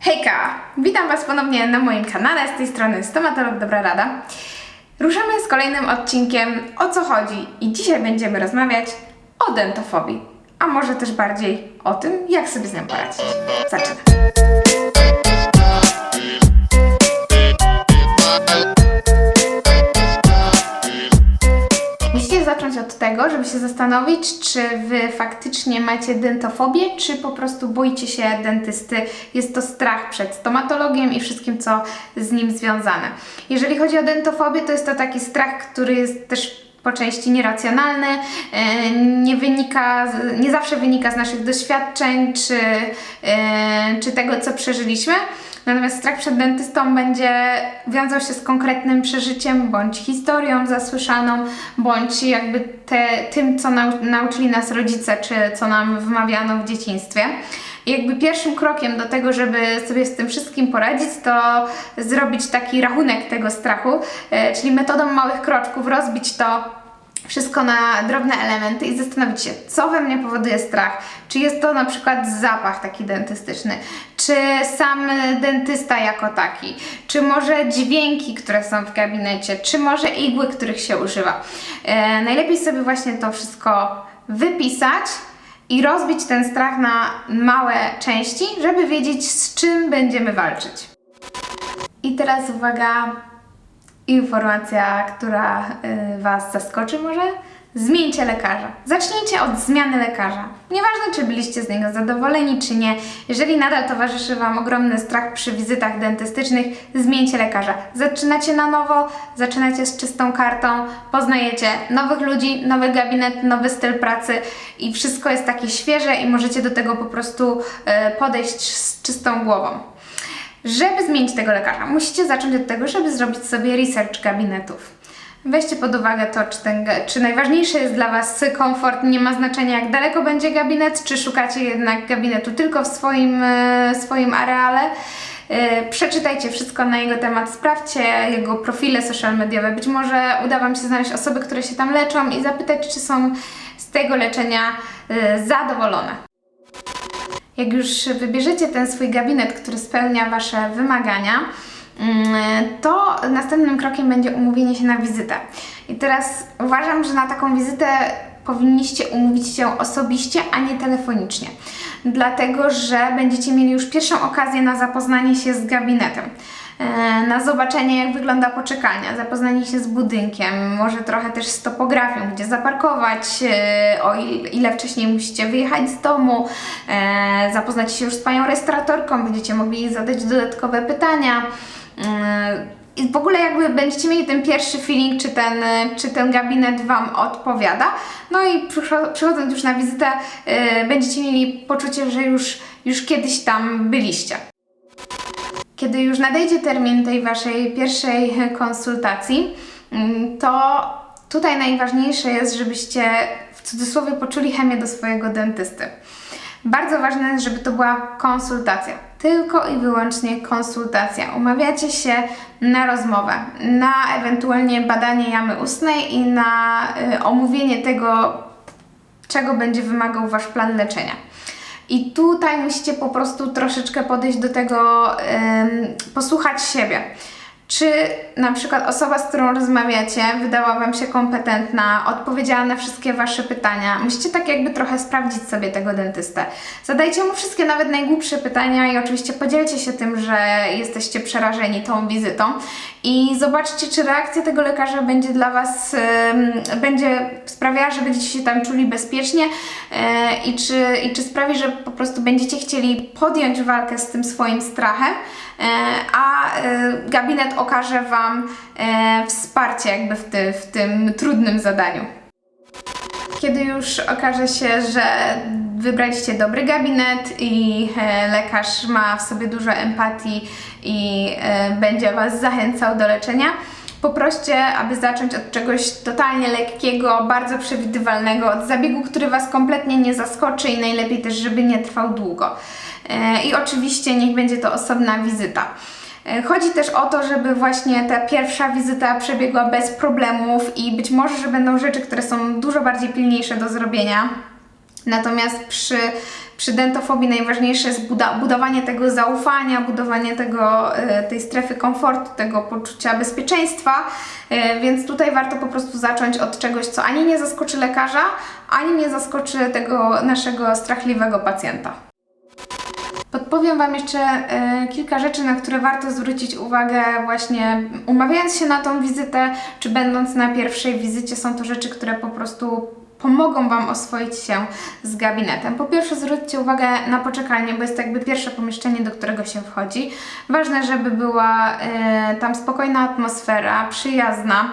Hejka! Witam Was ponownie na moim kanale, z tej strony Stomatolog Dobra Rada. Ruszamy z kolejnym odcinkiem O co chodzi i dzisiaj będziemy rozmawiać o dentofobii, a może też bardziej o tym, jak sobie z nią poradzić. Zaczynamy. Zacząć od tego, żeby się zastanowić, czy Wy faktycznie macie dentofobię, czy po prostu boicie się dentysty. Jest to strach przed stomatologiem i wszystkim, co z nim związane. Jeżeli chodzi o dentofobię, to jest to taki strach, który jest też po części nieracjonalny, e, nie wynika, nie zawsze wynika z naszych doświadczeń, czy, e, czy tego, co przeżyliśmy. Natomiast strach przed dentystą będzie wiązał się z konkretnym przeżyciem, bądź historią zasłyszaną, bądź jakby te, tym, co nau, nauczyli nas rodzice, czy co nam wmawiano w dzieciństwie. I jakby pierwszym krokiem do tego, żeby sobie z tym wszystkim poradzić, to zrobić taki rachunek tego strachu, e, czyli metodą małych kroczków rozbić to wszystko na drobne elementy i zastanowić się, co we mnie powoduje strach. Czy jest to na przykład zapach taki dentystyczny, czy sam dentysta jako taki, czy może dźwięki, które są w gabinecie, czy może igły, których się używa. E, najlepiej sobie właśnie to wszystko wypisać i rozbić ten strach na małe części, żeby wiedzieć, z czym będziemy walczyć. I teraz uwaga, informacja, która y, Was zaskoczy może. Zmieńcie lekarza. Zacznijcie od zmiany lekarza. Nieważne, czy byliście z niego zadowoleni, czy nie. Jeżeli nadal towarzyszy Wam ogromny strach przy wizytach dentystycznych, zmieńcie lekarza. Zaczynacie na nowo, zaczynacie z czystą kartą, poznajecie nowych ludzi, nowy gabinet, nowy styl pracy i wszystko jest takie świeże i możecie do tego po prostu y, podejść z czystą głową. Żeby zmienić tego lekarza, musicie zacząć od tego, żeby zrobić sobie research gabinetów. Weźcie pod uwagę to, czy, ten, czy najważniejszy jest dla Was komfort, nie ma znaczenia jak daleko będzie gabinet, czy szukacie jednak gabinetu tylko w swoim, e, swoim areale. E, Przeczytajcie wszystko na jego temat, sprawdźcie jego profile social mediowe. Być może uda Wam się znaleźć osoby, które się tam leczą i zapytać, czy są z tego leczenia e, zadowolone. Jak już wybierzecie ten swój gabinet, który spełnia Wasze wymagania, mm, to następnym krokiem będzie umówienie się na wizytę. I teraz uważam, że na taką wizytę powinniście umówić się osobiście, a nie telefonicznie. Dlatego, że będziecie mieli już pierwszą okazję na zapoznanie się z gabinetem. E, Na zobaczenie, jak wygląda poczekalnia, zapoznanie się z budynkiem, może trochę też z topografią, gdzie zaparkować, e, o il- ile wcześniej musicie wyjechać z domu, e, zapoznać się już z panią restauratorką, będziecie mogli zadać dodatkowe pytania. I w ogóle jakby będziecie mieli ten pierwszy feeling, czy ten, czy ten gabinet Wam odpowiada. No i przycho- przychodząc już na wizytę, będziecie mieli poczucie, że już, już kiedyś tam byliście. Kiedy już nadejdzie termin tej Waszej pierwszej konsultacji, mm, to tutaj najważniejsze jest, żebyście w cudzysłowie poczuli chemię do swojego dentysty. Bardzo ważne jest, żeby to była konsultacja. Tylko i wyłącznie konsultacja. Umawiacie się na rozmowę, na ewentualnie badanie jamy ustnej i na y, omówienie tego, czego będzie wymagał Wasz plan leczenia. I tutaj musicie po prostu troszeczkę podejść do tego, posłuchać siebie. Czy na przykład osoba, z którą rozmawiacie, wydała Wam się kompetentna, odpowiedziała na wszystkie Wasze pytania? Musicie tak jakby trochę sprawdzić sobie tego dentystę. Zadajcie mu wszystkie, nawet najgłupsze pytania i oczywiście podzielcie się tym, że jesteście przerażeni tą wizytą i zobaczcie, czy reakcja tego lekarza będzie dla Was, będzie sprawiała, że będziecie się tam czuli bezpiecznie e, i, czy, i czy sprawi, że po prostu będziecie chcieli podjąć walkę z tym swoim strachem, e, a e, gabinet okaże Wam wsparcie jakby w, ty, w tym trudnym zadaniu. Kiedy już okaże się, że wybraliście dobry gabinet i e, lekarz ma w sobie dużo empatii i e, będzie Was zachęcał do leczenia, poproście, aby zacząć od czegoś totalnie lekkiego, bardzo przewidywalnego, od zabiegu, który Was kompletnie nie zaskoczy i najlepiej też, żeby nie trwał długo. E, I oczywiście niech będzie to osobna wizyta. Chodzi też o to, żeby właśnie ta pierwsza wizyta przebiegła bez problemów i być może, że będą rzeczy, które są dużo bardziej pilniejsze do zrobienia. Natomiast przy, Przy dentofobii najważniejsze jest buda- budowanie tego zaufania, budowanie tego, e, tej strefy komfortu, tego poczucia bezpieczeństwa, e, więc tutaj warto po prostu zacząć od czegoś, co ani nie zaskoczy lekarza, ani nie zaskoczy tego naszego strachliwego pacjenta. Podpowiem Wam jeszcze e, kilka rzeczy, na które warto zwrócić uwagę właśnie umawiając się na tą wizytę, czy będąc na pierwszej wizycie. Są to rzeczy, które po prostu pomogą Wam oswoić się z gabinetem. Po pierwsze zwróćcie uwagę na poczekalnię, bo jest to jakby pierwsze pomieszczenie, do którego się wchodzi. Ważne, żeby była e, tam spokojna atmosfera, przyjazna.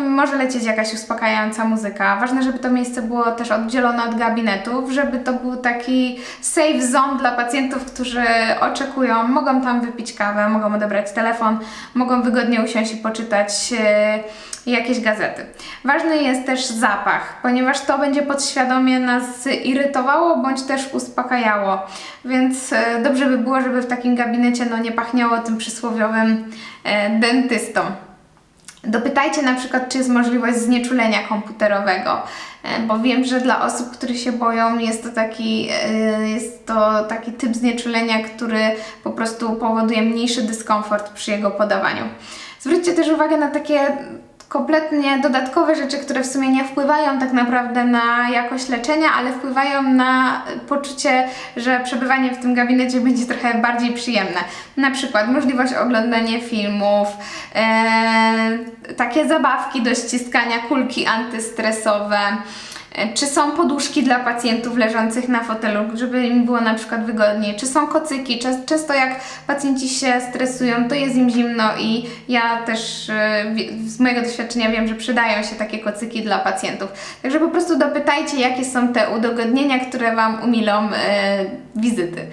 Może lecieć jakaś uspokajająca muzyka. Ważne, żeby to miejsce było też oddzielone od gabinetów, żeby to był taki safe zone dla pacjentów, którzy oczekują, mogą tam wypić kawę, mogą odebrać telefon, mogą wygodnie usiąść i poczytać e, jakieś gazety. Ważny jest też zapach, ponieważ to będzie podświadomie nas irytowało bądź też uspokajało. Więc e, dobrze by było, żeby w takim gabinecie no, nie pachniało tym przysłowiowym e, dentystą. Dopytajcie na przykład, czy jest możliwość znieczulenia komputerowego, e, bo wiem, że dla osób, które się boją, jest to taki, e, jest to taki typ znieczulenia, który po prostu powoduje mniejszy dyskomfort przy jego podawaniu. Zwróćcie też uwagę na takie kompletnie dodatkowe rzeczy, które w sumie nie wpływają tak naprawdę na jakość leczenia, ale wpływają na poczucie, że przebywanie w tym gabinecie będzie trochę bardziej przyjemne. Na przykład możliwość oglądania filmów, e, takie zabawki do ściskania, kulki antystresowe. E, Czy są poduszki dla pacjentów leżących na fotelu, żeby im było na przykład wygodniej? Czy są kocyki? Często jak pacjenci się stresują, to jest im zimno i ja też e, z mojego doświadczenia wiem, że przydają się takie kocyki dla pacjentów. Także po prostu dopytajcie, jakie są te udogodnienia, które Wam umilą e, wizyty.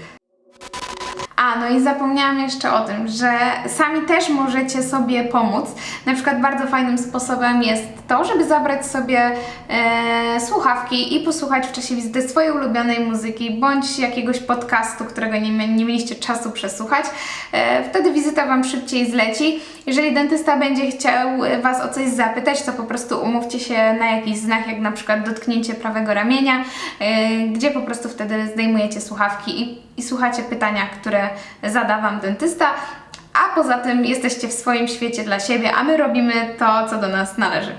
A, no i zapomniałam jeszcze o tym, że sami też możecie sobie pomóc. Na przykład bardzo fajnym sposobem jest to, żeby zabrać sobie e, słuchawki i posłuchać w czasie wizyty swojej ulubionej muzyki bądź jakiegoś podcastu, którego nie, nie mieliście czasu przesłuchać. E, wtedy wizyta Wam szybciej zleci. Jeżeli dentysta będzie chciał Was o coś zapytać, to po prostu umówcie się na jakiś znak, jak na przykład dotknięcie prawego ramienia, e, gdzie po prostu wtedy zdejmujecie słuchawki i, i słuchacie pytania, które zada Wam dentysta. A poza tym jesteście w swoim świecie dla siebie, a my robimy to, co do nas należy.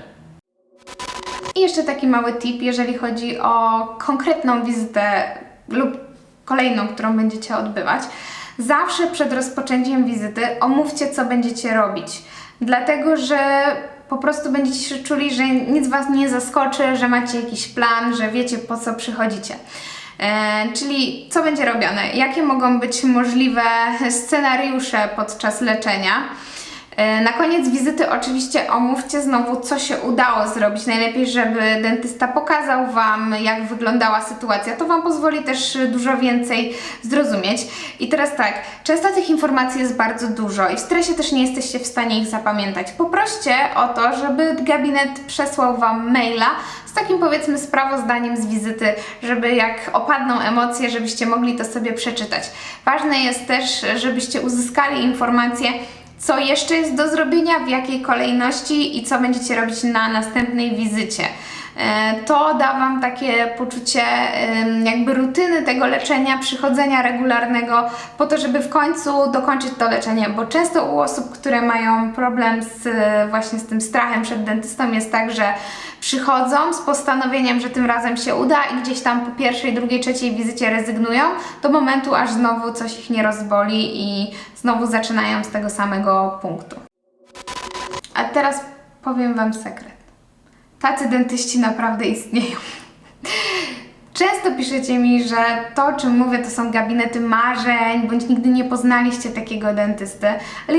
I jeszcze taki mały tip, jeżeli chodzi o konkretną wizytę lub kolejną, którą będziecie odbywać. Zawsze przed rozpoczęciem wizyty omówcie, co będziecie robić. Dlatego, że po prostu będziecie się czuli, że nic Was nie zaskoczy, że macie jakiś plan, że wiecie po co przychodzicie. E, czyli co będzie robione? Jakie mogą być możliwe scenariusze podczas leczenia? E, Na koniec wizyty oczywiście omówcie znowu, co się udało zrobić. Najlepiej, żeby dentysta pokazał Wam, jak wyglądała sytuacja. To Wam pozwoli też dużo więcej zrozumieć. I teraz tak, często tych informacji jest bardzo dużo i w stresie też nie jesteście w stanie ich zapamiętać. Poproście o to, żeby gabinet przesłał Wam maila z takim powiedzmy sprawozdaniem z wizyty, żeby jak opadną emocje, żebyście mogli to sobie przeczytać. Ważne jest też, żebyście uzyskali informacje, co jeszcze jest do zrobienia, w jakiej kolejności i co będziecie robić na następnej wizycie. E, To da Wam takie poczucie jakby rutyny tego leczenia, przychodzenia regularnego, po to, żeby w końcu dokończyć to leczenie, bo często u osób, które mają problem z, właśnie z tym strachem przed dentystą jest tak, że przychodzą z postanowieniem, że tym razem się uda i gdzieś tam po pierwszej, drugiej, trzeciej wizycie rezygnują do momentu, aż znowu coś ich nie rozboli i znowu zaczynają z tego samego punktu. A teraz powiem Wam sekret. Tacy dentyści naprawdę istnieją. Często piszecie mi, że to, o czym mówię, to są gabinety marzeń, bądź nigdy nie poznaliście takiego dentysty, ale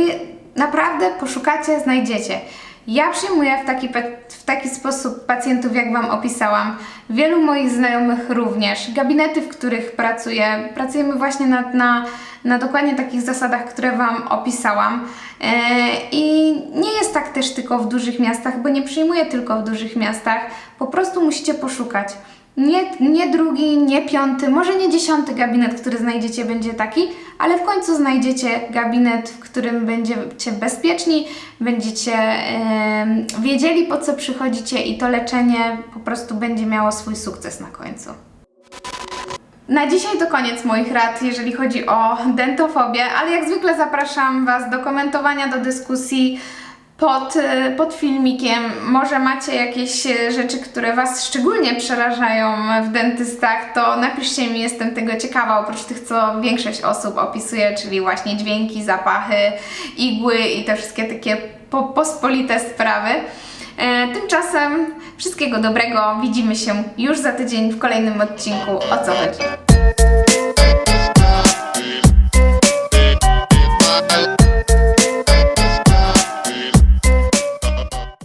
naprawdę poszukacie, znajdziecie. Ja przyjmuję w taki, w taki sposób pacjentów, jak Wam opisałam. Wielu moich znajomych również. Gabinety, w których pracuję, pracujemy właśnie na, na, na dokładnie takich zasadach, które Wam opisałam. E, I nie jest tak też tylko w dużych miastach, bo nie przyjmuję tylko w dużych miastach. Po prostu musicie poszukać. Nie, nie drugi, nie piąty, może nie dziesiąty gabinet, który znajdziecie, będzie taki, ale w końcu znajdziecie gabinet, w którym będziecie bezpieczni, będziecie em, wiedzieli po co przychodzicie i to leczenie po prostu będzie miało swój sukces na końcu. Na dzisiaj to koniec moich rad, jeżeli chodzi o dentofobię, ale jak zwykle zapraszam Was do komentowania, do dyskusji pod, y, pod filmikiem. Może macie jakieś y, rzeczy, które Was szczególnie przerażają w dentystach, to napiszcie mi, jestem tego ciekawa, oprócz tych, co większość osób opisuje, czyli właśnie dźwięki, zapachy, igły i te wszystkie takie po, pospolite sprawy. E, Tymczasem wszystkiego dobrego, widzimy się już za tydzień w kolejnym odcinku O co chodzi.